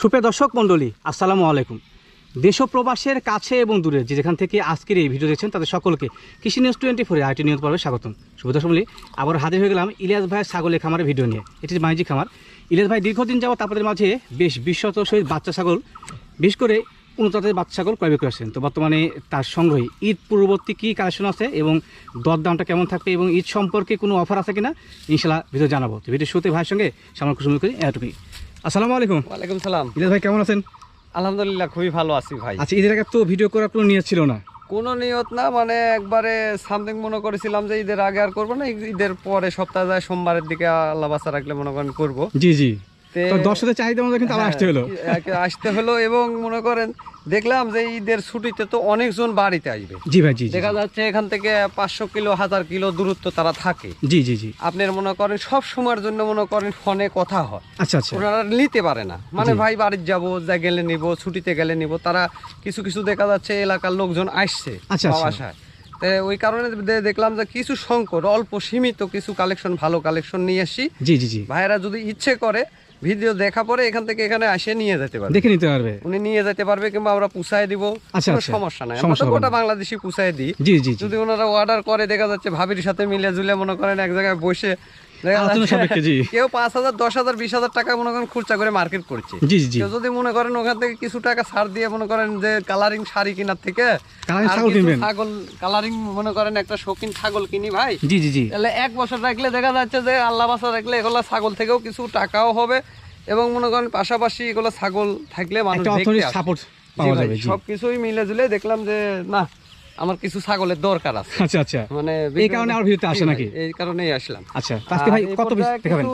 সুপ্রিয় দর্শক মণ্ডলী, আসসালামু আলাইকুম। দেশ ও প্রবাসের কাছে এবং দূরে যে যেখান থেকে আজকের এই ভিডিও দেখছেন তাদের সকলকে কৃষি নিউজ টোয়েন্টি ফোরে আইটি নিউজ পর্বে স্বাগতম। শুভ আবার হাজির হয়ে গেলাম ইলিয়াস ভাইয়ের ছাগলের খামারের ভিডিও নিয়ে। এটি বাণিজ্য খামার। ইলিয়াস ভাই দীর্ঘদিন যাবত আপনাদের মাঝে বেশ বিশ্বত সহিত বাচ্চা ছাগল, বিশেষ করে উন্নত জাতের বাচ্চা ছাগল ক্রয় বিক্রয় আসছেন তো বর্তমানে তার সংগ্রহে ঈদ পূর্ববর্তী কী কালেকশন আছে এবং দরদামটা কেমন থাকবে এবং ঈদ সম্পর্কে কোনো অফার আছে কিনা ইনশাল্লাহ ভিডিও জানাব। তো ভিডিও শুরুতে ভাইয়ের সঙ্গে সামনে কুসুমি করি, এতটুকুই। আসসালামু আলাইকুম। ওয়ালাইকুম সালাম। ইলিয়াস ভাই কেমন আছেন? আলহামদুলিল্লাহ খুবই ভালো আছি ভাই। আচ্ছা ঈদের আগে তো ভিডিও করার কোনো নিয়ত ছিল না? কোনো নিয়ত না মানে একবারে সামথিং মনে করেছিলাম যে ঈদের আগে আর করব না ঈদের পরে সপ্তাহে যায় সোমবারের দিকে আল্লাহ বাসা রাখলে মনে করেন করব। জি জি। দর্শকের চাহিদা মতো কিন্তু আবার আসতে হলো। হ্যাঁ, আসতে হলো এবং মনে করেন দেখলাম যে ঈদের ছুটিতে তো অনেকজন বাড়িতে আসবে। জি ভাই জি দেখা যাচ্ছে এখান থেকে পাঁচশো কিলো হাজার কিলো দূরত্ব তারা থাকে। জি জি জি। আপনার মনে করেন সব সময়ের জন্য মনে করেন ফোনে কথা হয়। আচ্ছা আচ্ছা। ওনারা নিতে পারে না। মানে ভাই বাড়ির যাব যা গেলে নিব ছুটিতে গেলে নিব তারা কিছু কিছু দেখা যাচ্ছে এলাকার লোকজন আসছে আচ্ছা, আচ্ছা। তো ওই কারণে দেখলাম যে কিছু সংকট অল্প সীমিত কিছু কালেকশন ভালো কালেকশন নিয়ে আসি। জি জি জি। ভাইরা যদি ইচ্ছে করে ভিডিও দেখা পরে এখান থেকে এখানে আসে নিয়ে যেতে পারবে। দেখে নিতে পারবে। উনি নিয়ে যেতে পারবে কিংবা আমরা পুষায় দিব। আচ্ছা, কোনো আচ্ছা। সমস্যা নাই। সমস্যা আমরা গোটা। বাংলাদেশি পুষায় দিই। জি জি যদি ওনারা অর্ডার করে দেখা যাচ্ছে ভাবির সাথে মিলে ঝুলে মনে করেন এক জায়গায় বসে দেখা আলোচনা যাচ্ছে সাপেক্ষে, জি। কেউ পাঁচ হাজার দশ হাজার বিশ হাজার টাকা মনে করেন খরচা করে মার্কেট করছে জি জি জি কেউ যদি মনে করেন ওখান থেকে কিছু টাকা ছাড় দিয়ে মনে করেন যে কালারিং শাড়ি কেনার থেকে ছাগল কিছু কিনবেন। ছাগল কালারিং মনে করেন একটা শৌখিন ছাগল কিনি ভাই জি জি জি তাহলে এক বছর রাখলে দেখা যাচ্ছে যে আল্লাহ বাসা রাখলে এগুলো ছাগল থেকেও কিছু টাকাও হবে এবং মনে করেন পাশাপাশি এগুলো ছাগল থাকলে মানুষ। সাপোর্ট পাওয়া যাবে জি মিলে জুলে দেখলাম যে না আমার কিছু ছাগলের দরকার আছে। আচ্ছা আচ্ছা। মানে এই কারণে আমার ভিডিওতে আসে নাকি? এই কারণেই আসলাম। আচ্ছা আজকে ভাই কত পিস দেখাবেন?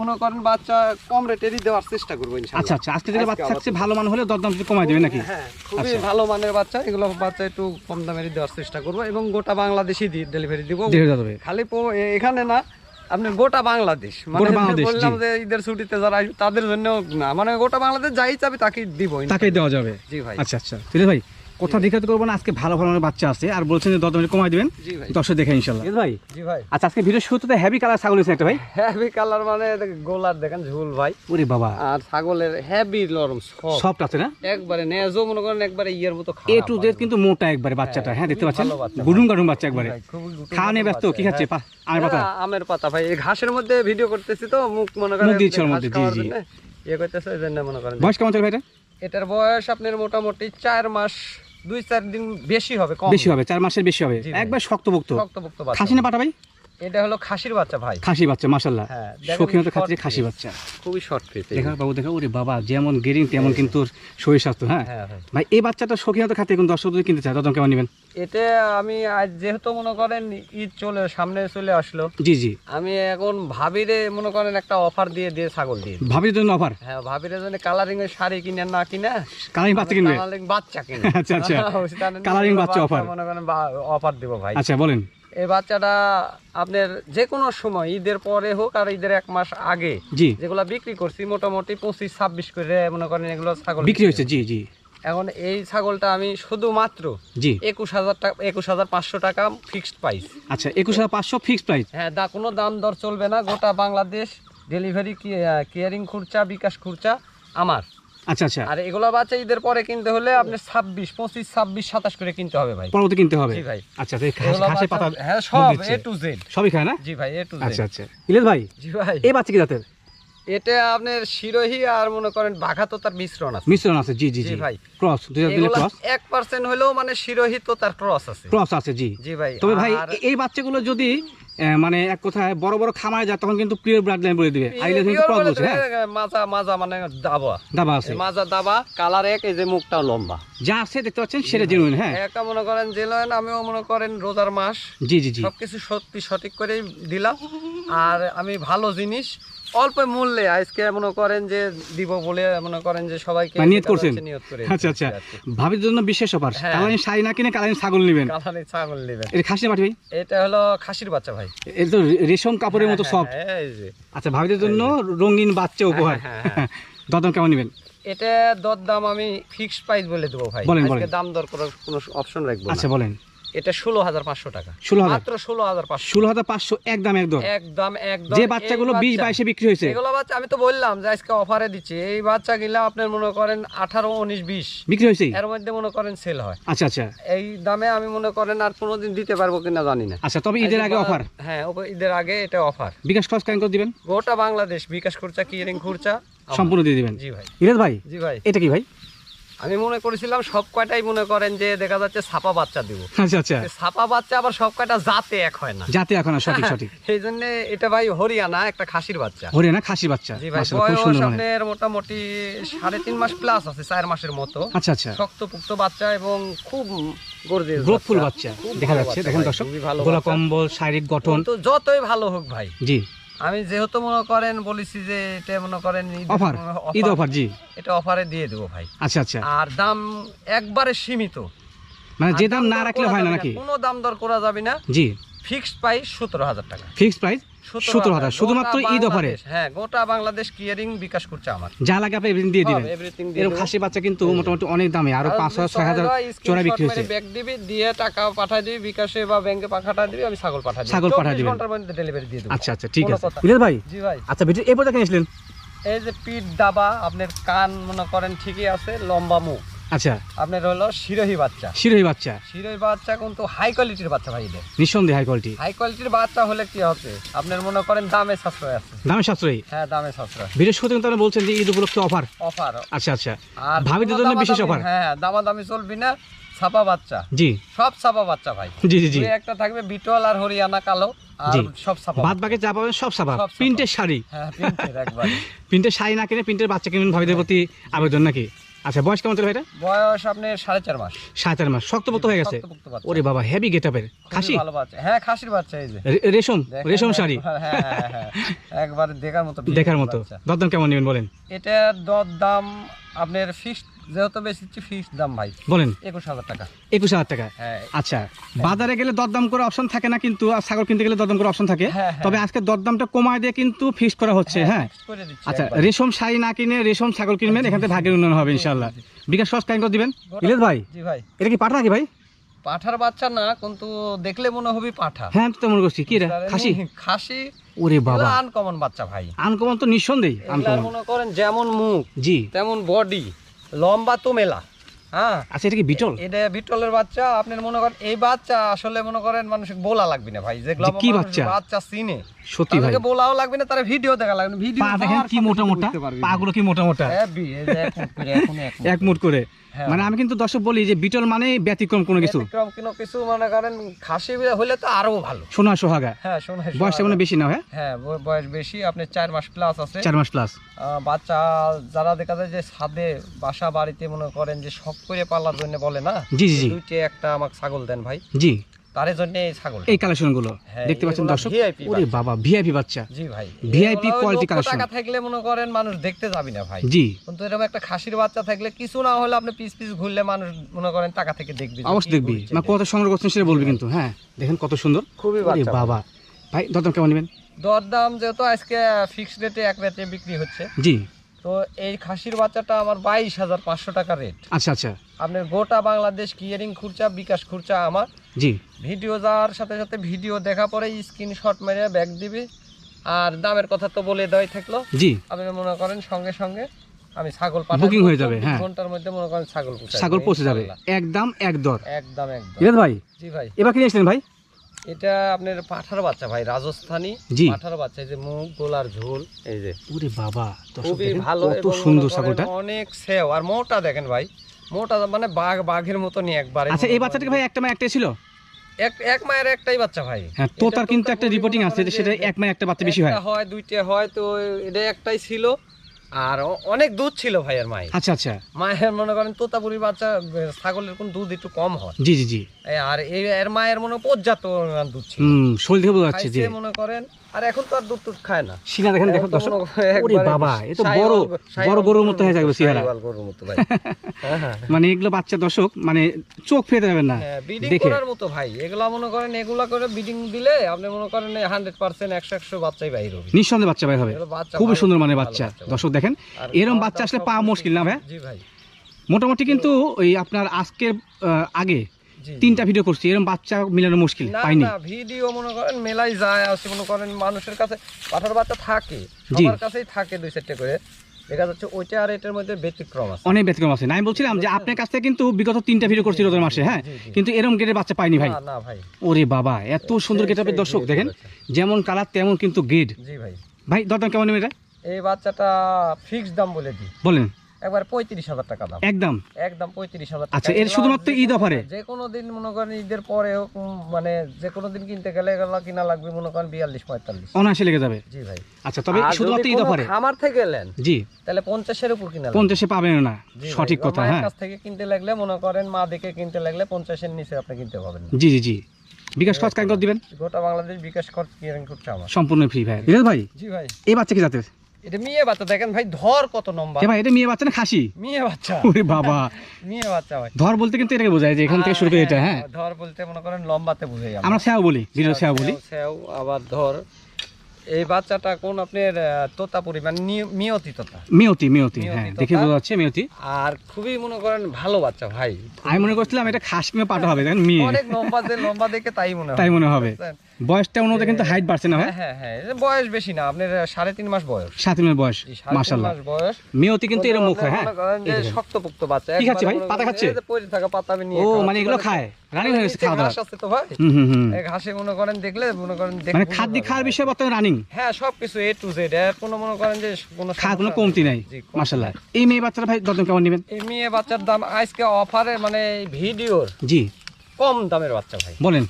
মনে করেন বাচ্চা কম রেটেরই দেওয়ার চেষ্টা করব ইনশাআল্লাহ আচ্ছা আচ্ছা আজকে আজকে বাচ্চা থাকছে ভালো মান হলে দরদাম একটু কমাই দেবে নাকি? হ্যাঁ খুবই আচ্ছা। ভালো মানের বাচ্চা এগুলো বাচ্চা একটু কম দামেরই দেওয়ার চেষ্টা করব এবং গোটা বাংলাদেশি ডেলিভারি দিব। খালি এখানে না আপনি গোটা বাংলাদেশ মানে বাংলাদেশ, বললাম যে ঈদের ছুটিতে যারা আসবে তাদের জন্য না মানে গোটা বাংলাদেশ যাই চাবে তাকেই দিব তাকেই দেওয়া যাবে। জি ভাই। আচ্ছা আচ্ছা ঠিক ভাই কথা দেখাতে করব না আজকে ভালো ভালো বাচ্চা আছে। আর বলছেন যে একটু কমাই দিবেন। দর্শক দেখে ইনশাল্লাহ। ভাই? জি ভাই। আচ্ছা আজকে ভিডিও শুরুতে হেভি কালার ছাগল হয়েছে একটা ভাই। হেভি কালার মানে গোলার দেখেন ঝুল ভাই। ওরে বাবা। আর ছাগলের হেভি নরম সফট আছে না? একবারে নেজো মনে করেন একবারে ইয়ের মতো এ টু জেড কিন্তু মোটা একবারে বাচ্চাটা। হ্যাঁ দেখতে পাচ্ছেন? গুডুম গাডুম বাচ্চা একবারে। খাওয়া নিয়ে ব্যস্ত কি খাচ্ছে? পা- আমের পাতা। হ্যাঁ, আমের পাতা ভাই এই ঘাসের মধ্যে ভিডিও করতেছি তো মুখ মনে করেন মুখ দিচ্ছে ওর মধ্যে, জি, জি। ইয়ে করতেছে মনে করেন। বয়স কেমন চলে ভাইটা? এটার বয়স আপনার মোটামুটি চার মাস দুই চার দিন বেশি হবে কম বেশি হবে। চার মাসের বেশি হবে। একবার শক্তভুক্ত শক্তপোক্ত খাসি না পাটা ভাই এটা হলো খাসির বাচ্চা ভাই। খাসি বাচ্চা মাশাল্লাহ হ্যাঁ, খাচ্ছে খাসি বাচ্চা। খুবই শর্ট দেখা বাবু দেখা ওরে বাবা যেমন গেরিং তেমন কিন্তু শরীর স্বাস্থ্য হ্যাঁ? হ্যাঁ ভাই ভাই এই বাচ্চাটা খাতে কোন দর্শক যদি কিনতে চায় তখন কেমন নেবেন। এটা আমি আজ যেহেতু মনে করেন ঈদ চলে সামনে চলে আসলো জি জি। আমি এখন ভাবিরে মনে করেন একটা অফার দিয়ে দিয়ে ছাগল দিয়ে। ভাবির জন্য অফার হ্যাঁ ভাবিরে জন্য কালারিং এর শাড়ি কিনে না কিনে কালারিং বাচ্চা কিনবে? কালারিং বাচ্চা কিনে। আচ্ছা, আচ্ছা। কালারিং বাচ্চা offer। মনে করেন অফার দিব ভাই। আচ্ছা বলেন। এই বাচ্চাটা আপনার যে কোনো সময় ঈদের পরে হোক আর ঈদের এক মাস আগে জি। যেগুলা বিক্রি করছি মোটামুটি পঁচিশ ছাব্বিশ করে মনে করেন এগুলো ছাগল বিক্রি হয়েছে জি জি। এখন এই ছাগলটা আমি শুধুমাত্র জি। একুশ হাজার টাকা একুশ হাজার পাঁচশো টাকা ফিক্সড প্রাইস আচ্ছা একুশ হাজার পাঁচশো ফিক্সড প্রাইস হ্যাঁ দা কোনো দাম দর চলবে না গোটা বাংলাদেশ ডেলিভারি কেয়ারিং খুরচা বিকাশ খুরচা আমার। আচ্ছা আচ্ছা। আর এগুলো বাচ্চা ঈদের পরে কিনতে হলে আপনি ছাব্বিশ পঁচিশ ছাব্বিশ সাতাশ করে কিনতে হবে ভাই। পরবর্তী কিনতে হবে? জি ভাই। আচ্ছা ঘাস- পাতা হ্যাঁ সব এ টু জেড সবই খায় না? জি ভাই এ টু জেড আচ্ছা ইলেশ ভাই জি ভাই। এই বাচ্চা কি জাতের? এটা আপনার শিরোহি আর মনে করেন বাঘা তো তার মিশ্রণ আছে। মিশ্রণ আছে জি জি জি ভাই। ক্রস ক্রস হলেও মানে শিরোহি তো তার ক্রস আছে। ক্রস আছে জি। জি ভাই তবে ভাই এই বাচ্চাগুলো যদি মানে এক কথায় বড় বড় খামারে যায় তখন কিন্তু প্রিয় ব্লাড লাইন বলে দিবে। আইলে কিন্তু প্রবলেম ক্রস বলছে হ্যাঁ? মাজা মাজা মানে দাবা। দাবা আছে। মাজা দাবা কালার এক এই যে মুখটা লম্বা। যা আছে দেখতে পাচ্ছেন সেটা জেনুইন হ্যাঁ। একা মনে করেন জেনুইন আমিও মনে করেন রোজার মাস। জি জি জি। সবকিছু সত্যি সঠিক করে দিলাম। আর আমি ভালো জিনিস অল্প মূল্যে আজকে মনে করেন যে দিব বলে মনে করেন যে সবাইকে মানে নিয়ত করছেন? নিয়ত করে আচ্ছা আচ্ছা। ভাবির জন্য বিশেষ অফার হ্যাঁ। কালারিং শাড়ি না কিনে কালারিং ছাগল নেবেন। কালারে ছাগল নেবেন। এটা খাসি পাঠি ভাই? এটা হলো খাসির বাচ্চা ভাই। এটা তো রেশম কাপড়ের মতো হ্যাঁ, সফট হ্যাঁ, এই যে। আচ্ছা ভাবিদের জন্য রঙিন বাচ্চা উপহার। হ্যাঁ, হ্যাঁ, কেমন নেবেন? এটা দর দাম আমি ফিক্সড প্রাইস বলে দেবো ভাই। বলেন, আজকে দাম দর করার কোনো অপশন রাখব আচ্ছা বলেন। এটা ষোলো হাজার পাঁচশো টাকা। ষোলো হাজার। মাত্র ষোলো হাজার পাঁচশো। ষোলো হাজার পাঁচশো একদম একদম। একদম একদম। যে বাচ্চাগুলো বিশ বাইশে বিক্রি হয়েছে। এগুলো বাচ্চা আমি তো বললাম যে আজকে অফারে দিচ্ছি। এই বাচ্চা গিলা আপনার মনে করেন আঠারো উনিশ বিশ। বিক্রি হয়েছে? এর মধ্যে মনে করেন সেল হয়। আচ্ছা আচ্ছা। এই দামে আমি মনে করেন আর কোনোদিন দিতে পারব কিনা জানি না। আচ্ছা তবে ঈদের আগে অফার হ্যাঁ ঈদের আগে এটা অফার বিকাশ খরচ কেন করে দিবেন? গোটা বাংলাদেশ বিকাশ খুরচা কিয়ারিং খুরচা। সম্পূর্ণ দিয়ে দিবেন? জি ভাই। ইরাজ ভাই জি ভাই। এটা কি ভাই? আমি মনে করেছিলাম সব কয়টাই মনে করেন যে দেখা যাচ্ছে ছাপা বাচ্চা দিব। আচ্ছা আচ্ছা। ছাপা বাচ্চা আবার সব কয়টা জাতে এক হয় না। যাতে এখন আর সঠিক সঠিক। সেই জন্য এটা ভাই হরিয়ানা একটা খাসির বাচ্চা। হরিয়ানা খাসি বাচ্চা। জি ভাই বয়স মানে। আপনার মোটামুটি সাড়ে তিন মাস প্লাস আছে চার মাসের মতো। আচ্ছা আচ্ছা। শক্তপুক্ত বাচ্চা এবং খুব গর্জিয়াস গ্রোথফুল বাচ্চা। দেখা যাচ্ছে। দেখেন দর্শক গোলা কম্বল শারীরিক গঠন। তো যতই ভালো হোক ভাই। জি। আমি যেহেতু মনে করেন বলেছি যে এটা মনে করেন অফার ঈদ অফার জি। এটা অফারে দিয়ে দেবো ভাই। আচ্ছা আচ্ছা। আর দাম একবারে সীমিত। মানে যে দাম না রাখলে হয় না নাকি? কোনো দাম দর করা যাবে না। জি। ফিক্সড প্রাইস সতেরো হাজার টাকা। ফিক্সড প্রাইস সতেরো হাজার। শুধুমাত্র ঈদ অফারে? হ্যাঁ গোটা বাংলাদেশ কিয়ারিং বিকাশ করছে আমার। যা লাগে আপনি এভরিথিং দিয়ে দিবেন। এরকম খাসি বাচ্চা কিন্তু মোটামুটি অনেক দামে আরও পাঁচ হাজার ছয় হাজার চড়া বিক্রি হয়েছে। ব্যাগ দিবি দিয়ে টাকা পাঠাই দিবি বিকাশে বা ব্যাংকে পাঠাই দিবি আমি ছাগল পাঠাই দিবি। ছাগল পাঠায় 24 দিবেন। ঘণ্টার মধ্যে ডেলিভারি দিয়ে দেবো। আচ্ছা আচ্ছা ঠিক আছে। ভাই? জি ভাই। আচ্ছা ভিডিও এই পর্যন্ত কিনেছিলেন এই যে পিঠ দাবা আপনার কান মনে করেন ঠিকই আছে লম্বা মুখ। আচ্ছা। আপনার হলো শিরোহী বাচ্চা। শিরোহী বাচ্চা। শিরোহী বাচ্চা কিন্তু হাই কোয়ালিটির বাচ্চা ভাই এটা। নিঃসন্দেহে হাই কোয়ালিটি হাই কোয়ালিটির বাচ্চা হলে কি হবে? আপনার মনে করেন দামে সাশ্রয় আছে। দামে সাশ্রয়ী? হ্যাঁ দামে সাশ্রয়। ভিডিও কিন্তু আপনি বলছেন যে ঈদ উপলক্ষে অফার অফার আচ্ছা আচ্ছা। আর ভাবিদের জন্য বিশেষ অফার হ্যাঁ দামাদামি চলবি না ছাপা বাচ্চা। জি। সব ছাপা বাচ্চা ভাই। জি জি জি। একটা থাকবে বিটল আর হরিয়ানা কালো আর সব ছাপা বাদ বাকি যা পাবেন সব ছাপা। প্রিন্টের শাড়ি। হ্যাঁ প্রিন্টের একবার। প্রিন্টের শাড়ি না কিনে প্রিন্টের বাচ্চা কিনবেন ভাবিদের প্রতি আবেদন নাকি? আচ্ছা বয়স কেমন চলে বয়স আপনার সাড়ে চার মাস। সাড়ে চার মাস শক্তপোক্ত হয়ে গেছে? ওরে বাবা হেভি গেটাপের খাসি? হ্যাঁ খাসির বাচ্চা এই যে। রেশম রেশম শাড়ি। একবার, হ্যাঁ হ্যাঁ হ্যাঁ একবার দেখার মতো দেখার মতো। দরদাম কেমন নেবেন বলেন? এটার দর দাম আপনার ফিক্সড যেহেতু বেশি ফিক্সড দাম ভাই বলেন। একুশ হাজার টাকা। একুশ হাজার টাকা? হ্যাঁ। আচ্ছা বাজারে গেলে দরদাম করে অপশন থাকে না কিন্তু ছাগল কিনতে গেলে দরদাম করে অপশন থাকে? হ্যাঁ, হ্যাঁ। তবে আজকে দরদামটা কমায় দিয়ে কিন্তু ফিক্স করা হচ্ছে হ্যাঁ আচ্ছা রেশম শাড়ি না কিনে রেশম ছাগল কিনবেন এখান থেকে ভাগের উন্নয়ন হবে ইনশাল্লাহ বিকাশ সস কাইন করে দিবেন? ইলিয়াস ভাই? জি ভাই। এটা কি পাঠা নাকি ভাই? পাঠার বাচ্চা না কিন্তু দেখলে মনে হবে পাঠা। হ্যাঁ তো মনে করছি। কি রে খাসি? খাসি? ওরে বাবা। আনকমন বাচ্চা ভাই। আনকমন তো নিঃসন্দেহে আনকমন মনে করেন যেমন মুখ জি। তেমন বডি লম্বা তো মেলা হ্যাঁ? আচ্ছা এটা কি বিটল? এটা বিটলের বাচ্চা আপনি মনে করেন এই বাচ্চা আসলে মনে করেন মানুষ বলা লাগবে না ভাই। যেগুলো যে কি বাচ্চা? বাচ্চা চিনে। সত্যি ভাই। বলাও লাগবে না তার ভিডিও দেখা লাগবে ভিডিও পা দেখেন কি মোটা মোটা পা গুলো কি মোটা মোটা হেভি এই যে এক মুট করে, এক মুঠ। করে। হ্যাঁ। মানে আমি কিন্তু দর্শক বলি যে বিটল মানে ব্যতিক্রম কোনো কিছু। কোনো কিছু মনে করেন খাসি হলে তো আরও ভালো। সোনা সোহাগা। হ্যাঁ শোনা বয়স তেমন বেশি না হ্যাঁ হ্যাঁ বয়স বেশি আপনি চার মাস প্লাস আছে। চার মাস প্লাস বাচ্চা যারা দেখা যায় যে ছাদে বাসা বাড়িতে মনে করেন যে শখ করে পালার জন্য বলে না? জি জি জি। একটা আমাকে ছাগল দেন ভাই। জি। তার জন্য এই ছাগল এই কালেকশন হ্যাঁ, দেখতে পাচ্ছেন দর্শক? ওরে বাবা ভিআইপি বাচ্চা। জি ভাই quality লক্ষ collection। টাকা থাকলে মনে করেন মানুষ দেখতে যাবি না ভাই। জি। কিন্তু এরকম একটা খাসির বাচ্চা থাকলে কিছু না হলে আপনি পিস পিস ঘুরলে মানুষ মনে করেন টাকা থেকে দেখবি অবশ্যই দেখবি। না কত সংগ্রহ করছেন সেটা বলবি কিন্তু হ্যাঁ? দেখেন কত সুন্দর। খুবই বাচ্চা। বাবা। ভাই দরদাম কেমন নেবেন? দরদাম যেহেতু আজকে ফিক্সড রেটে এক রেটে বিক্রি হচ্ছে। জি। তো এই খাসির বাচ্চাটা আমার বাইশ হাজার পাঁচশো টাকা রেট আচ্ছা আচ্ছা। আপনার গোটা বাংলাদেশ কিয়ারিং খুরচা বিকাশ খুরচা আমার। জি। ভিডিও যাওয়ার সাথে সাথে ভিডিও দেখা পরে স্ক্রিনশট মেরে ব্যাগ দিবি। আর দামের কথা তো বলে দেওয়াই থাকল। জি। আপনি মনে করেন সঙ্গে সঙ্গে আমি ছাগল Booking হয়ে যাবে, হ্যাঁ। ঘণ্টার মধ্যে মনে করেন ছাগল ছাগল পৌঁছে যাবে। একদম এক দর। একদম একদম ইরাদ ভাই জি ভাই। এবার কিনে এসেছেন ভাই? এটা আপনার পাঠার বাচ্চা ভাই রাজস্থানী। পাঠার বাচ্চা এই যে মুখ গোলার ঝোল এই যে। ওরে বাবা খুবই ভালো কত সুন্দর ছাগলটা। অনেক সেও। আর মোটা দেখেন ভাই মোটা মানে বাঘ বাঘের মতনই একবারে আচ্ছা এই বাচ্চাটাকে ভাই একটা একটাই ছিল? এক এক মায়ের একটাই বাচ্চা ভাই। হ্যাঁ এটা তোতার কিন্তু একটা রিপোর্টিং আছে যে সেটা এক মায় একটা বাচ্চা বেশি হয়। হয় দুইটা হয় তো এটা একটাই ছিল। আর অনেক দুধ ছিল ভাইয়ের মায়ের। আচ্ছা আচ্ছা। মায়ের মনে করেন তোতাপুরির বাচ্চা ছাগলের কোন দুধ একটু কম হয়। জি জি জি। আর এই এর মায়ের মনে পর্যাপ্ত দুধ ছিল। হুম শরীর থেকে বোঝা যাচ্ছে মনে করেন আর এখন তো আর দুধ টুধ খায় না। সিনা দেখেন দেখো দর্শক ওরে বাবা এ তো বড় বড় গরুর মতো হয়ে যাবে চেহারা গরুর মতো ভাই। হ্যাঁ, হ্যাঁ। মানে এগুলো বাচ্চা দর্শক মানে চোখ ফেতে যাবেন না। হ্যাঁ, দেখে। করার মতো ভাই। এগুলা মনে করেন এগুলা করে বিডিং দিলে আপনি মনে করেন হান্ড্রেড পার্সেন্ট একশো একশো বাচ্চাই বাইর হবে। নিঃসন্দেহে বাচ্চা ভাই হবে। খুবই সুন্দর মানে বাচ্চা। দর্শক দেখেন এরম বাচ্চা আসলে পাওয়া মুশকিল না ভাই? জি ভাই। মোটামুটি কিন্তু ওই আপনার আজকের আগে। তিনটা ভিডিও করছি এরকম বাচ্চা মিলানো মুশকিল পাইনি। ভিডিও মনে করেন মেলাই যায় আসে মনে করেন মানুষের কাছে পাঠার বাচ্চা থাকে। সবার কাছেই থাকে দুই চারটে করে। দেখা যাচ্ছে ওইটা আর এটার মধ্যে ব্যতিক্রম আছে। অনেক ব্যতিক্রম আছে। না আমি বলছিলাম যে আপনার কাছ থেকে কিন্তু বিগত তিনটা ভিডিও করছি মাসে হ্যাঁ। কিন্তু এরকম গেটের বাচ্চা পাইনি ভাই। না না ভাই। ওরে বাবা এত সুন্দর দর্শক দেখেন যেমন কালার তেমন কিন্তু জি ভাই। ভাই দরদাম কেমন এটা? এই বাচ্চাটা ফিক্সড দাম বলে দিই। বলেন। একবার পঁয়ত্রিশ হাজার টাকা দাম। একদম। একদম পঁয়ত্রিশ হাজার আচ্ছা, এর শুধুমাত্র ঈদ অফারে? যে কোনো দিন মনে করেন ঈদের পরে মানে যে কোনো দিন কিনতে গেলে কিনা লাগবে মনে করেন বিয়াল্লিশ পঁয়তাল্লিশ। অনায়াসে লেগে যাবে? জি ভাই। আচ্ছা তবে শুধুমাত্র ঈদ অফারে? খামার থেকে নেন জি। তাহলে পঞ্চাশের উপর কিনা পঞ্চাশে পাবেন না। সঠিক কথা হ্যাঁ। কাছ থেকে কিনতে লাগলে মনে করেন মা দেখে কিনতে লাগলে পঞ্চাশের নিচে আপনি কিনতে পাবেন জি জি জি। বিকাশ খরচ কাজ দিবেন? গোটা বাংলাদেশ বিকাশ খরচ কিয়ারিং করছে আমার। সম্পূর্ণ ফ্রি ভাই। ভাই জি ভাই। এই বাচ্চা কি জাতের? এটা মেয়ে বাচ্চা দেখেন ভাই ধর কত নম্বর ভাই এটা মেয়ে বাচ্চা না খাসি? মেয়ে বাচ্চা। ওরে বাবা। মেয়ে বাচ্চা ভাই। ধর বলতে কিন্তু এটাকে বোঝায় যে এখান থেকে শুরু করে এটা হ্যাঁ। ধর বলতে মনে করেন লম্বাতে বুঝাই আমরা বলি বলি। আবার ধর এই বাচ্চাটা কোন আপনার তোতাপুরি মানে নি- মিয়তি তোতা। মিয়তি মিয়তি মিয়তি হ্যাঁ দেখে বোঝা যাচ্ছে মিয়তি। আর খুবই মনে করেন ভালো বাচ্চা ভাই। আমি মনে করছিলাম এটা খাসি পাটা হবে দেখেন মেয়ে। অনেক লম্বা লম্বা দেখে তাই মনে হয়। তাই মনে হবে? বয়সটা কিন্তু হাইট বাড়ছে না হ্যাঁ? হ্যাঁ হ্যাঁ বয়স বেশি না আপনার সাড়ে তিন মাস বয়স। বয়স সাড়ে তিন মাস বয়স। মিয়তি কিন্তু মুখ হয়। শক্তপোক্ত বাচ্চা ভাই? পাতা খাচ্ছে? পড়ে থাকা পাতা আমি নিয়ে ও মানে এগুলো খায় রানিং হয়ে গেছে খাওয়া দাওয়া। আছে তো ভাই। ঘাসে মনে করেন দেখলে মনে করেন মানে খাদ্য খাওয়ার বিষয়ে বর্তমানে রানিং হ্যাঁ সবকিছু এ টু জেড এর কোনো মনে করেন যে কোনো খাওয়া কোনো কমতি নাই। মাশাল্লাহ এই মেয়ে বাচ্চারা ভাই দরদাম কেমন নেবেন? এই মেয়ে বাচ্চার দাম আজকে অফারে মানে ভিডিওর জি। কম দামের বাচ্চা ভাই। বলেন।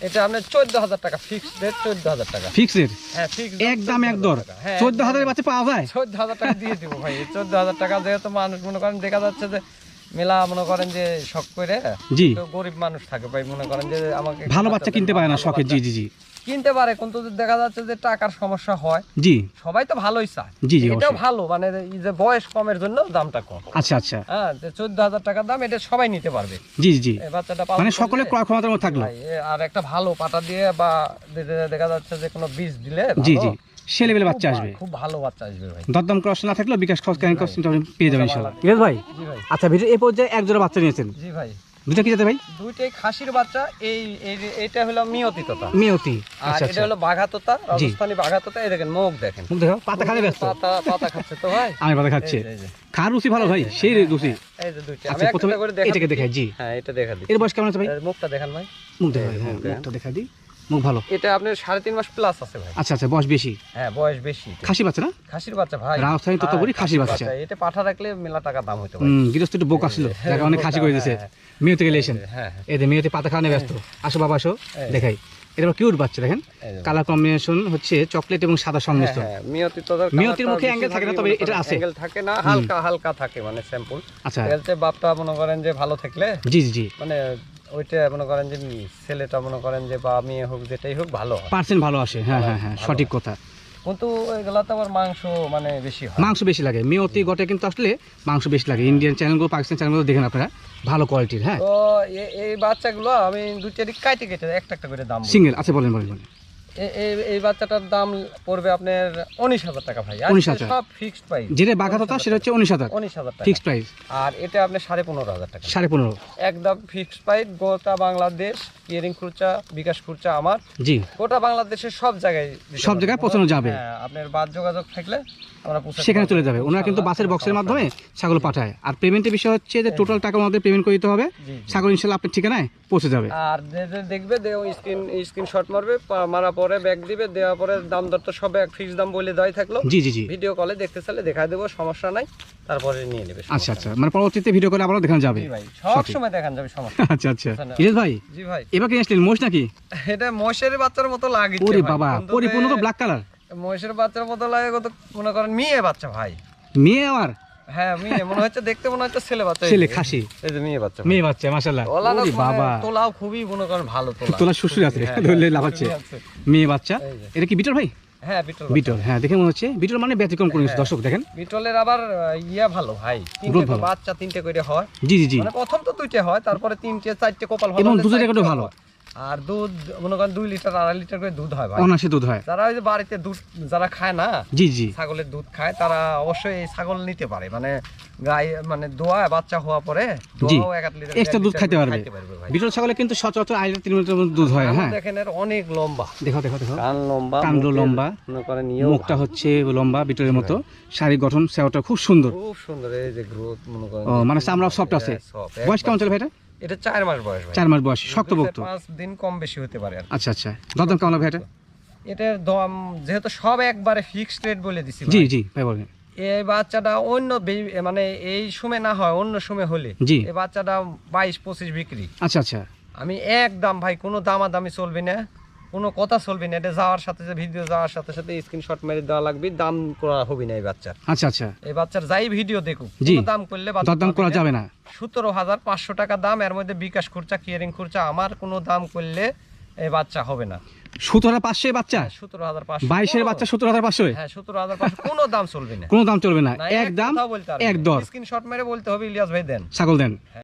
এটা আপনার চোদ্দ হাজার টাকা ফিক্সড রেট চোদ্দ হাজার টাকা। ফিক্সড রেট হ্যাঁ একদম এক দর চোদ্দ হাজারের বাচ্চা পাওয়া যায়? চোদ্দ হাজার টাকা দিয়ে দিব ভাই। চোদ্দ হাজার টাকা যেহেতু মানুষ মনে করেন দেখা যাচ্ছে যে মেলা মনে করেন যে শখ করে জি। তো গরিব মানুষ থাকে ভাই মনে করেন যে আমাকে ভালো বাচ্চা কিনতে পারে না শখে শখের জি জি জি। কিনতে পারে কিন্তু দেখা যাচ্ছে যে টাকার সমস্যা হয়। জি। সবাই তো ভালোই চায়। জি, জি, এটাও অবশ্যই। ভালো মানে এই যে বয়স কমের জন্য দামটা কম। আচ্ছা আচ্ছা। হ্যাঁ যে চোদ্দ হাজার টাকার দাম এটা সবাই নিতে পারবে। জি জি এই বাচ্চাটা মানে সকলে ক্রয় ক্ষমতার মধ্যে থাকল। আর একটা ভালো পাতা দিয়ে বা দেখা যাচ্ছে যে কোনো বীজ দিলে জি ভালো, জি সে লেভেলে বাচ্চা আসবে। খুব ভালো বাচ্চা আসবে ভাই। দরদাম ক্রস না থাকলেও বিকাশ খরচ ক্যান খরচ পেয়ে যাবেন ইনশাআল্লাহ ঠিক আছে ভাই। জি ভাই। আচ্ছা ভিডিও এই পর্যায়ে এক জোড়া বাচ্চা নিয়েছেন। জি ভাই। দুটা কি যেতে ভাই? দুইটাই খাসির বাচ্চা এই এটা হলো মিয়তি তোতা। মিয়তি। আর আচ্ছা এটা আচ্ছা। হলো বাঘা তোতা রাজস্থানি বাঘা তোতা। এই দেখেন মুখ দেখেন। মুখ দেখো পাতা খানে ব্যস্ত। পাতা পাতা খাচ্ছে তো ভাই। আমি পাতা খাচ্ছে। খার রুচি ভালো ভাই সেই রুচি। এই যে দুইটা। আমি আচ্ছা একটা করে দেখাই এটাকে দেখাই জি। হ্যাঁ এটা দেখা দিই। এর বয়স কেমন আছে ভাই? মুখটা দেখান ভাই। মুখ দেখা এই হ্যাঁ। মুখটা দেখা দিই। মুখ ভালো? এটা আপনার সাড়ে তিন মাস প্লাস আছে ভাই। আচ্ছা আচ্ছা বয়স বেশি? হ্যাঁ বয়স বেশি। খাসি বাচ্চা না? খাসির বাচ্চা ভাই। রাজস্থানী তোতাপুরি হ্যাঁ, খাসির বাচ্চা। এটা পাঠা রাখলে মেলা টাকা দাম হইতে হুম গৃহস্থ একটু বোকা ছিল। হ্যাঁ, যাকে অনেক খাসি করে দিয়েছে হ্যাঁ, মেয়েতে গেলে এসেন হ্যাঁ হ্যাঁ। মেয়েতে পাতা ব্যস্ত। আসো বাবা আসো। দেখাই। এটা কিউট বাচ্চা দেখেন। কালার কম্বিনেশন হচ্ছে চকলেট এবং সাদা সংমিশ্রণ। হ্যাঁ, হ্যাঁ, মিয়তির মুখে angle থাকে না, তবে এটা আছে। angle থাকে না হালকা হালকা থাকে মানে স্যাম্পল আচ্ছা। বাপটা মনে করেন যে ভালো থাকলে জি জি। মানে ওইটা মনে করেন যে ছেলেটা মনে করেন যে বা মেয়ে হোক যেটাই হোক ভালো পার্সেন্ট ভালো আসে। হ্যাঁ হ্যাঁ হ্যাঁ সঠিক কথা। কিন্তু এগুলাতে আবার মাংস মানে বেশি হয়। মাংস বেশি লাগে। মেয়তি গটে কিন্তু আসলে মাংস বেশি লাগে। ইন্ডিয়ান চ্যানেলগুলো পাকিস্তান চ্যানেলগুলো দেখেন আপনারা ভালো কোয়ালিটির হ্যাঁ। তো এই বাচ্চাগুলো আমি দুইটারই কাইটে কেটে একটা একটা করে দাম। সিঙ্গেল আছে বলেন বলেন বলেন। এই- এই বাচ্চাটার দাম পড়বে আপনার উনিশ হাজার টাকা ভাই। 19,000 সব ফিক্সড প্রাইস যেটা বাঘাততা সেটা হচ্ছে উনিশ হাজার। উনিশ হাজার টাকা। ফিক্সড প্রাইস আর এটা আপনার সাড়ে পনেরো হাজার টাকা। সাড়ে পনেরো। একদম ফিক্সড প্রাইস গোটা বাংলাদেশ কিয়ারিং খুরচা বিকাশ খুরচা আমার। জি। গোটা বাংলাদেশের সব জায়গায় সব জায়গায় পৌঁছানো যাবে। হ্যাঁ, আপনার বাদ যোগাযোগ থাকলে আমরা সেখানে চলে যাবে। ওনারা কিন্তু বাসের বক্সের মাধ্যমে ছাগল পাঠায়। আর পেমেন্টের বিষয় হচ্ছে যে টোটাল টাকা আমাদের পেমেন্ট করে দিতে হবে। ছাগল ইনশাল্লাহ আপনার ঠিকানায় পৌঁছে যাবে। আর দেখবে স্ক্রিন স্ক্রিনশট মারবে মারা পরে ব্যাগ দিবে দেওয়ার পরে দাম দর তো সব এক ফিক্স দাম বলে দেওয়াই থাকল। জি জি জি। ভিডিও কলে দেখতে চাইলে দেখা দেবো সমস্যা নাই। তারপরে নিয়ে নেবে আচ্ছা আচ্ছা। মানে পরবর্তীতে ভিডিও করে আবারও দেখানো যাবে। ভাই সব সময় দেখান যাবে সমস্যা আচ্ছা আচ্ছা। ইরেশ ভাই জি ভাই। এবার কি আসলেন মোষ নাকি? এটা মহেশের বাচ্চার মতো লাগে ওরে বাবা পরিপূর্ণ তো ব্ল্যাক কালার মহেশের বাচ্চার মতো লাগে মনে করেন মেয়ে বাচ্চা ভাই। মেয়ে আবার? হ্যাঁ মেয়ে মনে হচ্ছে দেখতে মনে হচ্ছে ছেলে বাচ্চা ছেলে খাসি। এই যে মেয়ে বাচ্চা। মেয়ে বাচ্চা মাশাল্লাহ ওরে বাবা। তোলাও খুবই মনে করেন ভালো তোলা। তোলা শ্বশুর আছে ধরলে লাফাচ্ছে। শ্বশুরই আছে। মেয়ে বাচ্চা? এটা কি বিটল ভাই? হ্যাঁ বিটল বিটল হ্যাঁ দেখে মনে হচ্ছে। বিটল মানে ব্যতিক্রম করে হ্যাঁ। দর্শক দেখেন। বিটলের আবার ইয়া ভালো ভাই। তিনটে বাচ্চা তিনটে করে হয়। জি জি জি। মানে প্রথম তো দুইটা হয় তারপরে তিনটে চারটে কপাল ভালো এবং দুধের ভালো। হয়। আর দুধ মনে করেন দুই লিটার আড়াই লিটার করে দুধ হয় ভাই। দুধ হয়। যারা ওই যে বাড়িতে দুধ যারা খায় না জি জি। ছাগলের দুধ খায় তারা অবশ্যই এই ছাগল নিতে পারে। মানে গাই মানে দোয়া বাচ্চা হওয়া পরে দোয়াও এক লিটার দেড় দুধ খাইতে পারবে। বিটল ছাগলে কিন্তু সচরাচর আড়াই লিটার তিন লিটার দুধ হয় হ্যাঁ। দেখেন এর অনেক লম্বা। দেখো দেখো দেখো। কান লম্বা লম্বা, মনে করেন মুখটা হচ্ছে লম্বা বিটলের মতো। শারীরিক গঠন সেওটা খুব সুন্দর। খুব সুন্দর এই যে গ্রোথ মনে করেন ও মানে চামড়া সফট আছে। হ্যাঁ, বয়স কেমন চলে ভাই এটা চার মাস বয়স ভাই। চার মাস বয়স থেকে পাঁচ দিন কম বেশি হতে পারে আচ্ছা আচ্ছা। দরদাম কেমন হবে এটা? এটার দাম যেহেতু সব একবারে ফিক্সড রেট বলে দিছি জি ভাই। জি ভাই বলেন। এই বাচ্চাটা অন্য মানে এই সময় না হয় অন্য সময় হলে। এই বাচ্চাটা বাইশ পঁচিশ বিক্রি। আচ্ছা আচ্ছা। আমি একদম ভাই কোনো দামাদামি চলবে না। কোনো কথা চলবে না এটা যাওয়ার সাথে সাথে ভিডিও যাওয়ার সাথে সাথে স্ক্রিনশট মেরে দেওয়া লাগবে দাম করা হবে না এই বাচ্চার। আচ্ছা আচ্ছা। এই বাচ্চার যাই ভিডিও দেখুক দাম করলে দরদাম করা যাবে না। সতেরো হাজার পাঁচশো টাকা দাম এর মধ্যে বিকাশ খরচা কিয়ারিং খরচা আমার কোনো দাম করলে এই বাচ্চা হবে না। সতেরো পাঁচশো বাচ্চা? সতেরো হাজার পাঁচশো। বাইশের বাচ্চা সতেরো হাজার পাঁচশো হ্যাঁ সতেরো হাজার পাঁচশো কোনো দাম চলবে না। কোনো দাম চলবে না। এক দাম এক দর স্ক্রিনশট মেরে বলতে হবে ইলিয়াস ভাই দেন। ছাগল দেন।